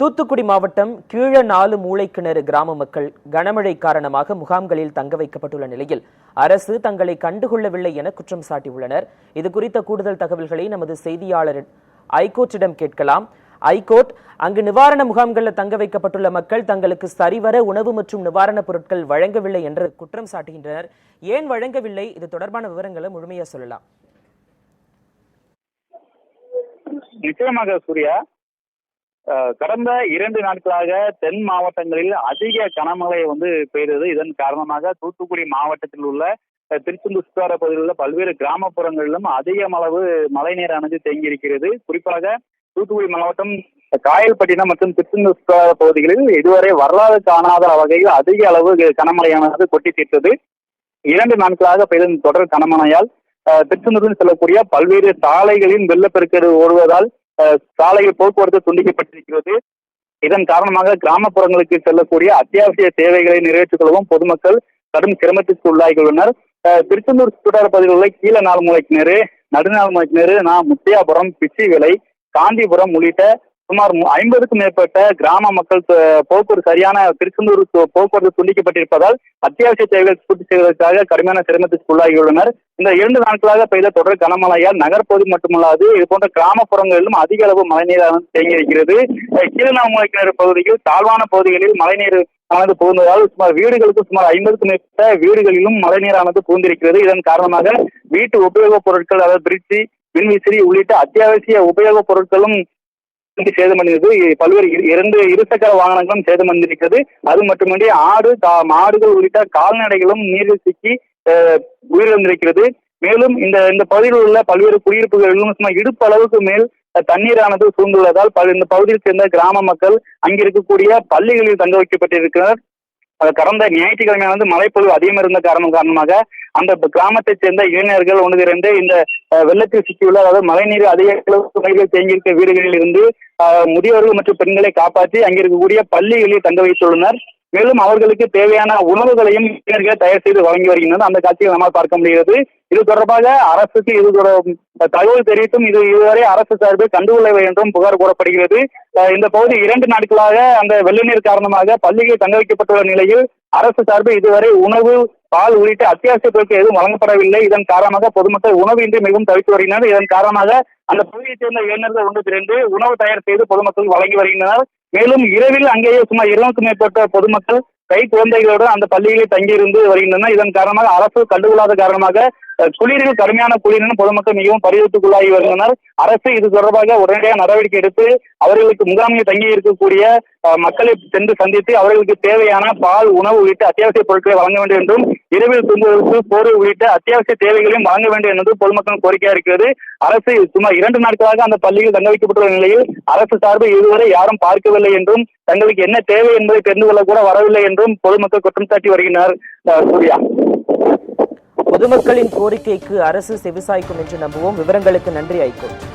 தூத்துக்குடி மாவட்டம் கீழ நாலு மூளைக்கிணறு கிராம மக்கள் கனமழை காரணமாக முகாம்களில் தங்க வைக்கப்பட்டுள்ள நிலையில் அரசு தங்களை கண்டுகொள்ளவில்லை என குற்றம் சாட்டியுள்ளனர். இது குறித்த கூடுதல் தகவல்களை நமது செய்தியாளர் ஐகோர்ட்டிடம் கேட்கலாம். ஐகோர்ட் அங்கு நிவாரண முகாம்களில் தங்க வைக்கப்பட்டுள்ள மக்கள் தங்களுக்கு சரிவர உணவு மற்றும் நிவாரணப் பொருட்கள் வழங்கவில்லை என்று குற்றம் சாட்டுகின்றனர். ஏன் வழங்கவில்லை? இது தொடர்பான விவரங்களை முழுமையா சொல்லலாம். நிச்சயமாக சூர்யா. கடந்த இரண்டு நாட்களாக தென் மாவட்டங்களில் அதிக கனமழை வந்து பெய்தது. இதன் காரணமாக தூத்துக்குடி மாவட்டத்தில் உள்ள திருச்செந்தூர் சுற்றார பகுதியில் உள்ள பல்வேறு கிராமப்புறங்களிலும் அதிகமளவு மழைநீர் மழைநீரானது தேங்கி இருக்கிறது குறிப்பாக தூத்துக்குடி மாவட்டம் காயல்பட்டினம் மற்றும் திருச்செந்தூர் சுற்றார பகுதிகளில் இதுவரை வரலாறு காணாத வகையில் அதிக அளவு கனமழையானது கொட்டி தீர்த்தது. இரண்டு நாட்களாக பெய்த தொடர் கனமழையால் திருச்செந்தூரில் செல்லக்கூடிய பல்வேறு சாலைகளின் வெள்ளப்பெருக்கு ஓடுவதால் சாலையில் போக்குவரத்து துண்டிக்கப்பட்டிருக்கிறது. இதன் காரணமாக கிராமப்புறங்களுக்கு செல்லக்கூடிய அத்தியாவசிய சேவைகளை நிறைவேற்றிக் கொள்ளவும் பொதுமக்கள் கடும் சிரமத்திற்கு உள்ளாகியுள்ளனர். திருச்செந்தூர் சுற்றுலா பகுதியில் உள்ள கீழ நாள் கிணறு நடுநாள் கிணறு நான் முத்தியாபுரம் பிச்சிவிலை காந்திபுரம் உள்ளிட்ட சுமார் ஐம்பதுக்கும் மேற்பட்ட கிராம மக்கள் போக்குவரத்து சரியான திருச்செந்தூர் போக்குவரத்து துண்டிக்கப்பட்டிருப்பதால் அத்தியாவசிய தேவைகள் பூர்த்தி செய்வதற்காக கடுமையான சிரமத்திற்கு உள்ளாகியுள்ளனர். இந்த இரண்டு நாட்களாக பெய்த தொடர் கனமழையால் நகர்ப்பகுதி மட்டுமல்லாது இது போன்ற கிராமப்புறங்களிலும் அதிக அளவு மழைநீரானது தேங்கி இருக்கிறது. கீழநாமலை கிணறு பகுதியில் தாழ்வான பகுதிகளில் மழைநீர் ஆனது புகுந்ததால் சுமார் வீடுகளுக்கு சுமார் ஐம்பதுக்கும் மேற்பட்ட வீடுகளிலும் மழைநீரானது புகுந்திருக்கிறது. இதன் காரணமாக வீட்டு உபயோகப் பொருட்கள் அதாவது பிரிட்ஜி மின்விசிறி உள்ளிட்ட அத்தியாவசிய உபயோகப் பொருட்களும் சேதமடைந்தது பல்வேறு இரண்டு இருசக்கர வாகனங்களும் சேதமடைந்திருக்கிறது அது மட்டுமின்றி ஆடு கா- மாடுகள் உள்ளிட்ட கால்நடைகளும் நீரில் சிக்கி உயிரிழந்திருக்கிறது. மேலும் இந்த இந்த பகுதியில் உள்ள பல்வேறு குடியிருப்புகளிலும் சுமார் இடுப்பு அளவுக்கு மேல் தண்ணீரானது சூழ்ந்துள்ளதால் பல இந்த பகுதியில் சேர்ந்த கிராம மக்கள் அங்கிருக்கக்கூடிய பள்ளிகளில் தங்க வைக்கப்பட்டிருக்கிறார் அது கடந்த ஞாயிற்றுக்கிழமையானது மழைப்பொழிவு அதிகம் இருந்த காரணம் காரணமாக அந்த கிராமத்தை சேர்ந்த இளைஞர்கள் ஒன்று இரண்டு இந்த அஹ், வெள்ளத்தில் சிக்கியுள்ள அதாவது மழைநீர் அதிக அளவு தேங்கியிருக்க வீடுகளில் இருந்து அஹ், முதியோர்கள் மற்றும் பெண்களை காப்பாற்றி அங்கிருக்கக்கூடிய பள்ளிகளில் தங்க வைத்துள்ளனர். மேலும் அவர்களுக்கு தேவையான உணவுகளையும் இளைஞர்கள் தயார் செய்து வழங்கி வருகின்றனர். அந்த காட்சியை நம்மால் பார்க்க முடிகிறது. இது தொடர்பாக அரசுக்கு இது தகவல் தெரிவித்தும் இது இதுவரை அரசு சார்பில் கண்டுகொள்ளவில்லை என்றும் புகார் கூறப்படுகிறது. இந்த பகுதி இரண்டு நாட்களாக அந்த வெள்ள நீர் காரணமாக பள்ளிகள் தங்க வைக்கப்பட்டுள்ள நிலையில் அரசு சார்பில் இதுவரை உணவு பால் உள்ளிட்ட அத்தியாவசிய பொருட்கள் எதுவும் வழங்கப்படவில்லை. இதன் காரணமாக பொதுமக்கள் உணவின்றி மிகவும் தவித்து வருகின்றனர். இதன் காரணமாக அந்த பகுதியைச் சேர்ந்த இளைஞர்கள் ஒன்று திரண்டு உணவு தயார் செய்து பொதுமக்கள் வழங்கி வருகின்றனர். மேலும் இரவில் அங்கேயே சுமார் இருநூறுக்கும் மேற்பட்ட பொதுமக்கள் கை குழந்தைகளோடு அந்த பள்ளிகளில் தங்கியிருந்து வருகின்றனர். இதன் காரணமாக அரசு கண்டுகொள்ளாத காரணமாக குளிரில் கடுமையான குளிரில் பொதுமக்கள் மிகவும் பரிதத்துக்குள்ளாகி வருகின்றனர். அரசு இது தொடர்பாக உடனடியாக நடவடிக்கை எடுத்து அவர்களுக்கு முகாமில் தங்கி இருக்கக்கூடிய மக்களை சென்று சந்தித்து அவர்களுக்கு தேவையான பால் உணவு உள்ளிட்ட அத்தியாவசிய பொருட்களை வழங்க வேண்டும் என்றும் இரவில் தூங்குவதற்கு போர் உள்ளிட்ட அத்தியாவசிய தேவைகளையும் வழங்க வேண்டும் என்று பொதுமக்கள் கோரிக்கையா இருக்கிறது. அரசு சுமார் இரண்டு நாட்களாக அந்த பள்ளியில் தங்க வைக்கப்பட்டுள்ள நிலையில் அரசு சார்பு இதுவரை யாரும் பார்க்கவில்லை என்றும் தங்களுக்கு என்ன தேவை என்பதை தெரிந்து கொள்ள கூட வரவில்லை என்றும் பொதுமக்கள் குற்றம் சாட்டி வருகின்றனர். சூர்யா. பொதுமக்களின் கோரிக்கைக்கு அரசு செவிசாய்க்கும் என்று நம்புவோம். விவரங்களுக்கு நன்றி ஐகோர்ட்.